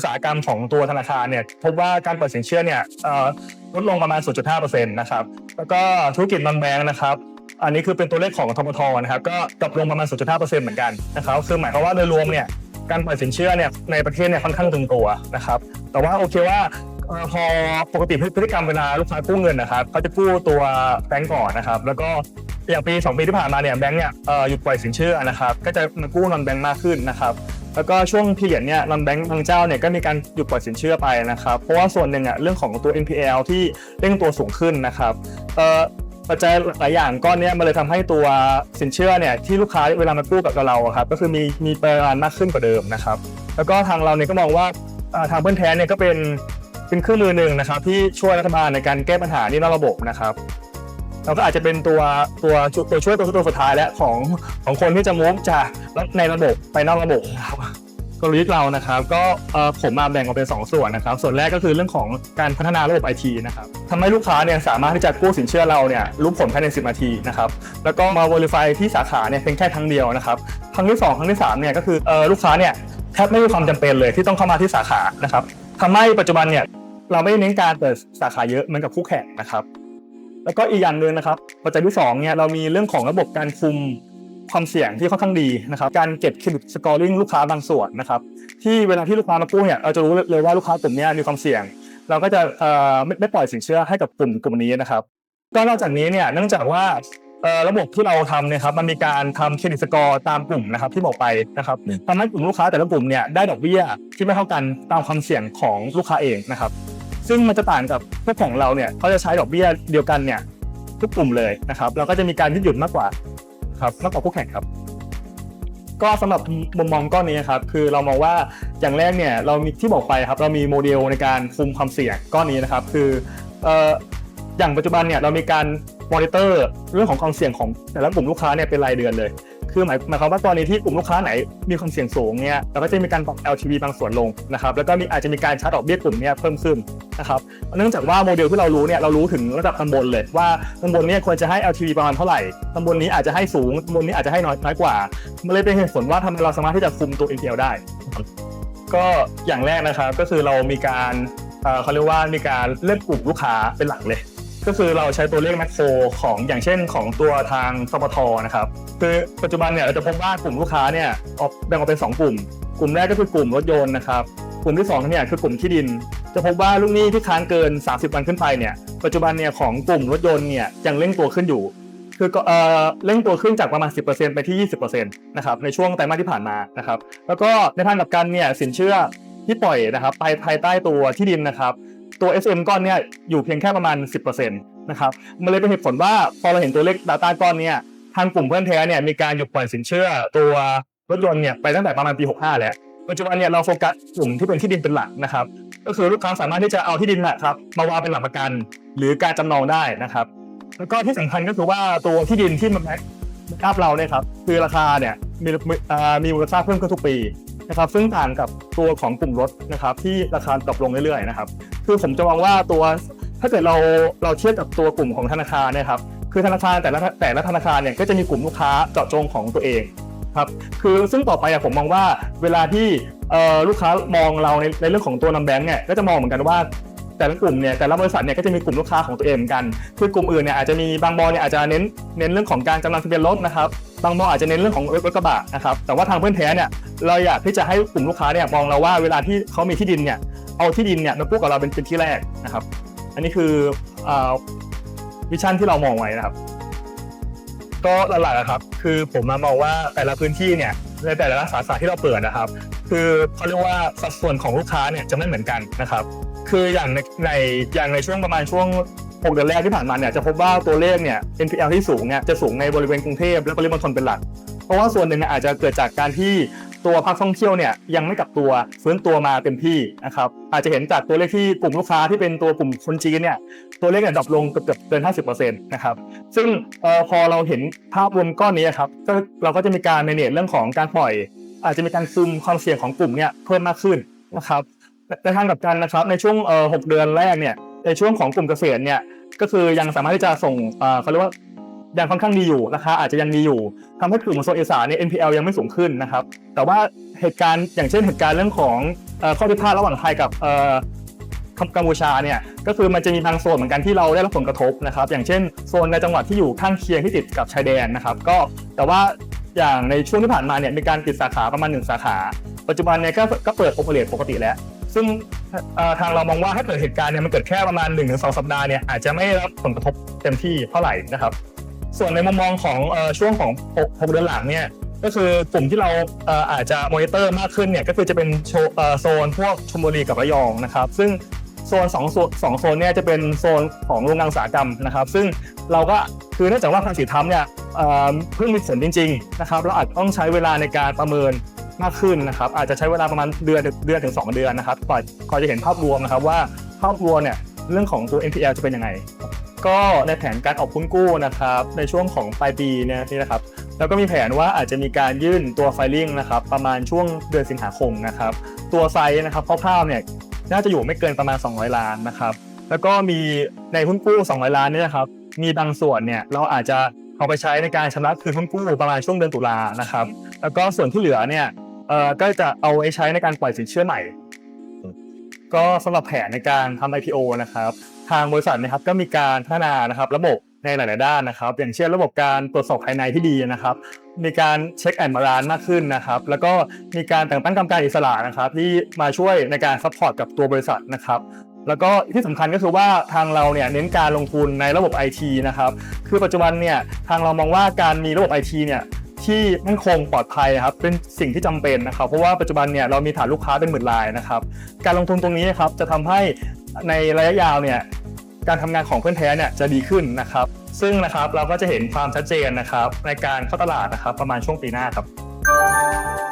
อุตสาหกรรมของตัวธนาคารเนี่ยพบว่าการเปิดสินเชื่อเนี่ยลดลงประมาณ 0.5%นะครับแล้วก็ธุรกิจนอนแบงค์นะครับอันนี้คือเป็นตัวเลขของทบทนะครับก็ดรอปลงประมาณ 0.5%เหมือนกันนะครับคือหมายความว่าโดยรวมเนี่ยการปล่อยสินเชื่อเนี่ยในประเทศเนี่ยค่อนข้างตึงตัวนะครับแต่ว่าโอเคว่าพอปกติพฤติกรรมเวลาลูกค้ากู้เงินนะครับเขาจะกู้ตัวแบงก์ก่อนนะครับแล้วก็อย่างปี 2 ปีที่ผ่านมาเนี่ยแบงก์เนี่ยหยุดปล่อยสินเชื่อนะครับก็จะมากู้นอนแบงก์มากขึ้นนะครับ แล้วก็ช่วงพีเรียดเนี่ยนอนแบงก์บางเจ้าเนี่ยก็มีการหยุดปล่อยสินเชื่อไปนะครับ เพราะว่าส่วนหนึ่งอะเรื่องของตัว NPL ที่เร่งตัวสูงขึ้นนะครับเอ่อปัจจัยหลายอย่างก้อนเนี้ยมันเลยทำให้ตัวสินเชื่อเนี่ยที่ลูกค้าเวลามากู้กับเราครับก็คือมีมีปริมาณมากขึ้นกว่าเดิมนะครับ แล้วก็ทางเราเนี่ยก็มองว่าทางเพื่อนแท้เนี่ยก็เป็นเป็นเครื่องมือหนึ่งนะครับที่ช่วยรัฐบาลในการแก้ปัญหานี่นอกระบบนะครับ เราก็อาจจะเป็นตัวตัวตัวช่วยตัวตัวสุดท้ายแล้วของของคนที่จะมุ่งจากในระบบไปนอกระบบนะครับกลยุทธ์เรานะครับก็ผมมาแบ่งออกเป็นสองส่วนนะครับ ส่วนแรกก็คือเรื่องของการพัฒนาระบบไอทีนะครับทำให้ลูกค้าเนี่ยสามารถที่จะกู้สินเชื่อเราเนี่ยรู้ผลภายใน 10 นาทีนะครับแล้วก็มา verify ที่สาขาเนี่ยเพียงแค่ครั้งเดียวนะครับครั้งที่สองครั้งที่สามเนี่ยก็คืออลูกค้าเนี่ยแทบไม่มีความจำเป็นเลยที่ต้องเข้ามาที่สาขานะครับทำให้ปัจจุบันเนี่ยเราไม่เน้นการเปิดสาขาเยอะเหมือนกับคู่แข่งนะครับ แล้วก็อีกอย่างหนึ่งนะครับปัจจัยที่สองเนี่ยเรามีเรื่องของระบบการคุมความเสี่ยงที่ค่อนข้างดีนะครับ การเก็บเครดิตสกอร์ลิงลูกค้าบางส่วนนะครับที่เวลาที่ลูกค้ามากู้เนี่ยเราจะรู้เลยว่าลูกค้ากลุ่มเนี้ยมีความเสี่ยง เราก็จะเอ่อไม่ไม่ปล่อยสินเชื่อให้กับกลุ่มกลุ่มนี้นะครับ ก็นอกจากนี้เนี่ยเนื่องจากว่าเอ่อระบบที่เราทำเนี่ยครับมันมีการทำเครดิตสกอร์ตามกลุ่มนะครับที่บอกไปนะครับทำให้กลุ่มลูกค้าแต่ละกลุ่มเนี่ยได้ดอกเบี้ยที่ไม่เท่ากันตามความเสี่ยงของลูกค้าเองนะครับ ซึ่งมันจะต่างกับพวกของเราเนี่ยเขาจะใช้ดอกเบี้ยเดียวกันเนี่ยทุกกลุ่มเลยนะครับเราก็จะมีการยืดหยุ่นมากกว่าครับมากกว่าคู่แข่งครับ ก็สำหรับมุมมองก้อนนี้ครับคือเรามองว่าอย่างแรกเนี่ยเรามีที่บอกไปครับเรามีโมเดลในการคุมความเสี่ยงก้อนนี้นะครับ คือเอ่ออย่างปัจจุบันเนี่ยเรามีการมอนิเตอร์เรื่องของความเสี่ยงของแต่ละกลุ่มลูกค้าเนี่ยเป็นรายเดือนเลย คือหมายหมายความว่าตอนนี้ที่กลุ่มลูกค้าไหนมีความเสี่ยงสูงเนี่ยเราก็จะมีการปรับ LTV บางส่วนลงนะครับแล้วก็มีอาจจะมีการชาร์จดอกเบี้ยกลุ่มเนี่ยเพิ่มขึ้นนะครับเนื่องจากว่าโมเดลที่เรารู้เนี่ยเรารู้ถึงระดับตำบลเลยว่าตำบลนี่ยควรจะให้ LTV ประมาณเท่าไหร่ตำบลนี้อาจจะให้สูงตำบลนี้อาจจะให้น้อยน้อยกว่ามันเลยเป็นเหตุผลว่าทำไมเราสามารถที่จะคุมตัว NPL ได้ ก็อย่างแรกนะครับก็คือเรามีการเอ่อเขาเรียกว่ามีการเลือกกลุ่มลูกค้าเป็นหลักเลย ก็คือเราใช้ตัวเลขแมคโครของอย่างเช่นของตัวทางสปทนะครับคือปัจจุบันเนี่ยเราจะพบว่ากลุ่มลูกค้าเนี่ยออกแบ่งออกเป็น 2 กลุ่ม กลุ่มแรกก็คือกลุ่มรถยนต์นะครับกลุ่มที่2เนี่ยคือกลุ่มที่ดิน จะพบว่าลูกหนี้ที่ค้างเกิน 30 วันขึ้นไปเนี่ยปัจจุบันเนี่ยของกลุ่มรถยนต์เนี่ยยังเร่งตัวขึ้นอยู่คือก็เอ่อเร่งตัวขึ้นจากประมาณ 10%ไปที่ 20%นะครับในช่วงไตรมาสที่ผ่านมานะครับแล้วก็ในทางกลับกันเนี่ยสินเชื่อที่ปล่อยนะครับไปภายใต้ตัวที่ดินนะครับ ตัว SM ก้อนเนี่ยอยู่เพียงแค่ประมาณ 10%นะครับมันเลยเป็นเหตุผลว่าพอเราเห็นตัวเลข Data ก้อนเนี่ยทางกลุ่มเพื่อนแท้เนี่ยมีการหยุดปล่อยสินเชื่อตัวรถยนต์เนี่ยไปตั้งแต่ประมาณปี 65 แล้วปัจจุบันเนี่ยเราโฟกัสกลุ่มที่เป็นที่ดินเป็นหลักนะครับก็คือลูกค้าสามารถที่จะเอาที่ดินแหละครับมาวางเป็นหลักประกัน หรือการจำนองได้นะครับ แล้วก็ที่สำคัญก็คือว่าตัวที่ดินที่มันแบ็กอัพเราเนี่ยครับคือราคาเนี่ยมีมีมูลค่าเพิ่มขึ้นทุกปี นะครับซึ่งต่างกับตัวของกลุ่มรถนะครับที่ราคาตกลงเรื่อยๆนะครับคือผมจะมองว่าตัวถ้าเกิดเราเราเทียบกับตัวกลุ่มของธนาคารเนยครับคือธนาคารแต่ละแต่ละธนาคารเนี่ยก็จะมีกลุ่มลูกค้าเจาะจงของตัวเองครับคือซึ่งต่อไปอะผมมองว่าเวลาที่ลูกค้ามองเราในในเรื่องของตัวนำแบงค์เนี่ยก็จะมองเหมือนกันว่าแต่ละกลุ่มเนี่ยแต่ละบริษัทเนี่ยก็จะมีกลุ่มลูกค้าของตัวเองเหมือนกัน คือกลุ่มอื่นเนี่ยอาจจะมีบางบอลเนี่ยอาจจะเน้นเน้นเรื่องของการจำนำทะเบียนรถนะครับบางบอลอาจจะเน้นเรื่องของรถกระบะนะครับแต่ว่าทางเพื่อนแท้เนี่ย เราอยากที่จะให้กลุ่มลูกค้าเนี่ยมองเราว่าเวลาที่เขามีที่ดินเนี่ยเอาที่ดินเนี่ยมากู้กับเราเป็นเป็นที่แรกนะครับ อันนี้คือวิชั่นที่เรามองไว้นะครับ ก็หลักๆอะครับ คือผมมามองว่าแต่ละพื้นที่เนี่ยในแต่ละสาขาที่เราเปิดนะครับ คือเขาเรียกว่าสัดส่วนของลูกค้าเนี่ยจะไม่เหมือนกันนะครับ คืออย่างในในอย่างในช่วงประมาณช่วง6เดือนแรกที่ผ่านมาเนี่ยจะพบว่าตัวเลขเนี่ย NPL ที่สูงเนี่ยจะสูงในบริเวณกรุงเทพและปริมณฑลเป็นหลัก เพราะว่าส่วนหนึ่งอาจจะเกิดจากการที่ ตัวภาคท่องเที่ยวเนี่ยยังไม่กลับตัวฟื้นตัวมาเต็มที่นะครับอาจจะเห็นจากตัวเลขที่กลุ่มลูกค้าที่เป็นตัวกลุ่มคนจีนเนี่ยตัวเลขเนี่ยดรอปลงเกือบเกิน 50%นะครับซึ่งออพอเราเห็นภาพรวมก้อนนี้ครับก็เราก็จะมีการในเนตเรื่องของการปล่อย อาจจะมีการซึมความเสี่ยงของกลุ่มเนี่ยเพิ่มมากขึ้นนะครับในทางกลับกันนะครับในช่วงหกเดือนแรกเนี่ยในช่วงของกลุ่มเกษตรเนี่ยก็คือยังสามารถที่จะส่งเอ่อเขาเรียกว่า ยังค่อนข้างดีอยู่ราคาอาจจะยังดีอยู่ทำให้กลุ่มโซนอีสานเนี่ย NPL ยังไม่สูงขึ้นนะครับ แต่ว่าเหตุการณ์อย่างเช่นเหตุการณ์เรื่องของอข้อพิพาทระหว่างไทยกับกัมพูชาเนี่ยก็คือมันจะมีบางโซนเหมือนกันที่เราได้รับผลกระทบนะครับ อย่างเช่นโซนในจังหวัดที่อยู่ข้างเคียงที่ติดกับชายแดนนะครับ ก็แต่ว่าอย่างในช่วงที่ผ่านมาเนี่ยมีการปิดสาขาประมาณหนึ่งสาขา ปัจจุบันเนี่ยก็ก็เปิดโอเปเรตปกติแล้ว ซึ่งทางเรามองว่าถ้าเกิดเหตุการณ์เนี่ยมันเกิดแค่ประมาณ1นถึงสสัปดาห์เนี่ยอาจจะไม่รับผลกระทบเต็มที่เท่าไหร่นะครับ ส่วนในมุมมองของอช่วงของ6เดือนหลังเนี่ยก็คือกลุ่มที่เราอาจจะมอนิเตอร์มากขึ้นเนี่ยก็คือจะเป็นโซนพวกชลบุรีกับระยองนะครับ ซึ่งโซนสองโซนสองโซนเนี่ยจะเป็นโซนของโรงงานอุตสาหกรรมนะครับ ซึ่งเราก็คือเนื่องจากว่าภาษีทำเนี่ยเพิ่งมีผลจริง ๆ นะครับ เราอาจจะต้องใช้เวลาในการประเมินมากขึ้นนะครับ อาจจะใช้เวลาประมาณเดือนเดือนถึง 2 เดือนนะครับก่อนก่อนจะเห็นภาพรวมนะครับว่าภาพรวมเนี่ยเรื่องของตัว NPL จะเป็นยังไง ก็ในแผนการออกหุ้นกู้นะครับในช่วงของปลายปีเนี่ยนี่นะครับแล้วก็มีแผนว่าอาจจะมีการยื่นตัวไฟลิ่งนะครับประมาณช่วงเดือนสิงหาคมนะครับตัวไซส์นะครับคร่าวๆเนี่ยน่าจะอยู่ไม่เกินประมาณ 200 ล้านนะครับแล้วก็มีในหุ้นกู้ 200 ล้านเนี่ยนะครับมีบางส่วนเนี่ยเราอาจจะเอาไปใช้ในการชำระคืนหุ้นกู้ประมาณช่วงเดือนตุลานะครับแล้วก็ส่วนที่เหลือเนี่ยเอ่อก็จะเอาไว้ใช้ในการปล่อยสินเชื่อใหม่ ก็สำหรับแผนในการทำ IPO นะครับ ทางบริษัทนะครับก็มีการพัฒนานะครับระบบในหลาย ๆ ด้านนะครับ อย่างเช่นระบบการตรวจสอบภายในที่ดีนะครับ มีการเช็คแอนด์บาลานซ์มากขึ้นนะครับ แล้วก็มีการแต่งตั้งกรรมการอิสระนะครับ ที่มาช่วยในการซัพพอร์ตกับตัวบริษัทนะครับแล้วก็ที่สำคัญก็คือว่าทางเราเนี่ยเน้นการลงทุนในระบบ IT นะครับ คือปัจจุบันเนี่ยทางเรามองว่าการมีระบบ IT เนี่ยที่มั่นคงปลอดภัยนะครับเป็นสิ่งที่จำเป็นนะครับ เพราะว่าปัจจุบันเนี่ยเรามีฐานลูกค้าเป็นหมื่นรายนะครับ การลงทุนตรงนี้นะครับจะทำให้ในระยะยาวเนี่ย การทำงานของเพื่อนแท้เนี่ยจะดีขึ้นนะครับ ซึ่งนะครับเราก็จะเห็นความชัดเจนนะครับในการเข้าตลาดนะครับประมาณช่วงปีหน้าครับ